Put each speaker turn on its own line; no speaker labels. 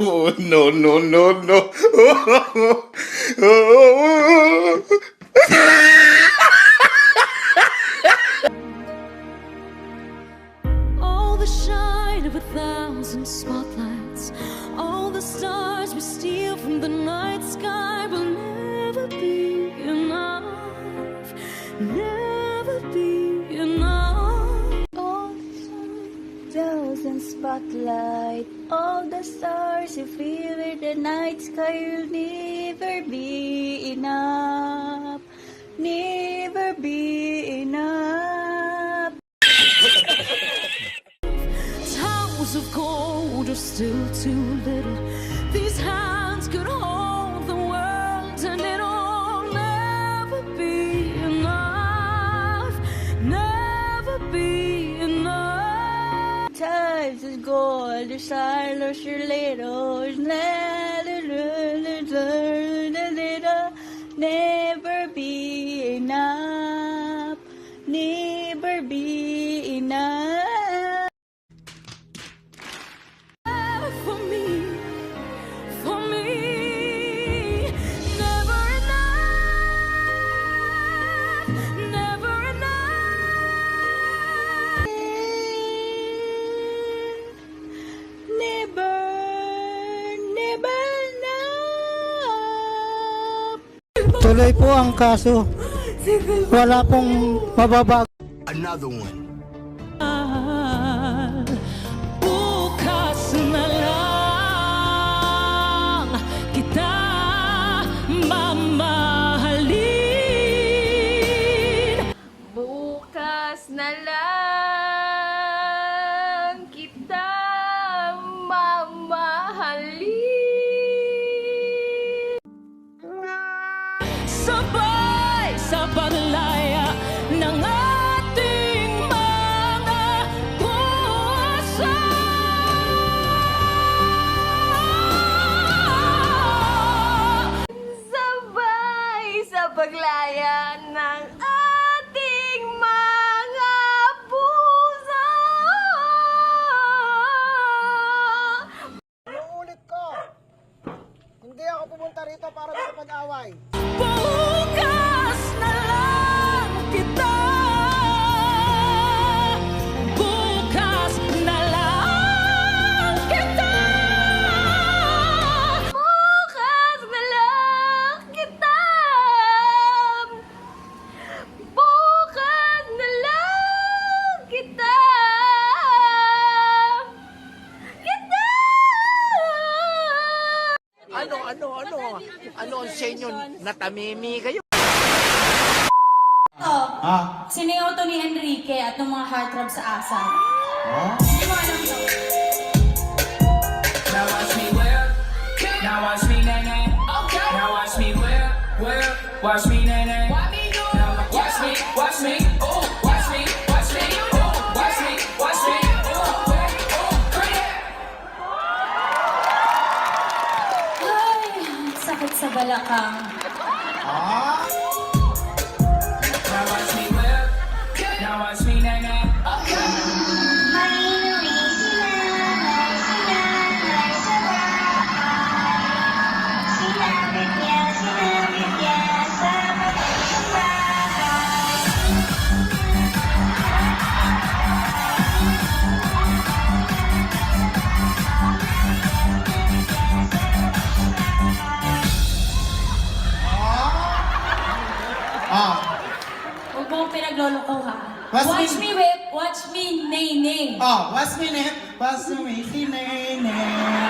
Oh, no, no, no, no.
All the shine of a thousand spotlights, all the stars we steal from the night sky will never be enough, never be enough.
All the thousand spotlight, all the stars you feel in the night sky will never be enough, never be enough.
still too little. These hands could hold the world, and it'll never be enough, never be enough.
Times is gold, the silence your little, never be enough, never be
Tuloy po ang kaso. Wala pong mababago.
Another one.
Bukas na lang kita mamahalin
Bukas na lang
Sabay
pumunta rito para makapag-away.
Bukas
Ano, ano, ano? Ano ang senyo? Natamimi kayo?
Oh, sinayaw to ni Enrique at ng mga heartthrob sa asa. Hindi mo alam to.
Now watch me whip. Now watch me nae nae. Now watch me whip, whip. Watch me nae. Now watch me, watch me.
Balakang. Ah! Mo akong ha.
What's
watch
me-
me whip, watch me nay nay.
Oh, what's my name? Eh? What's my name?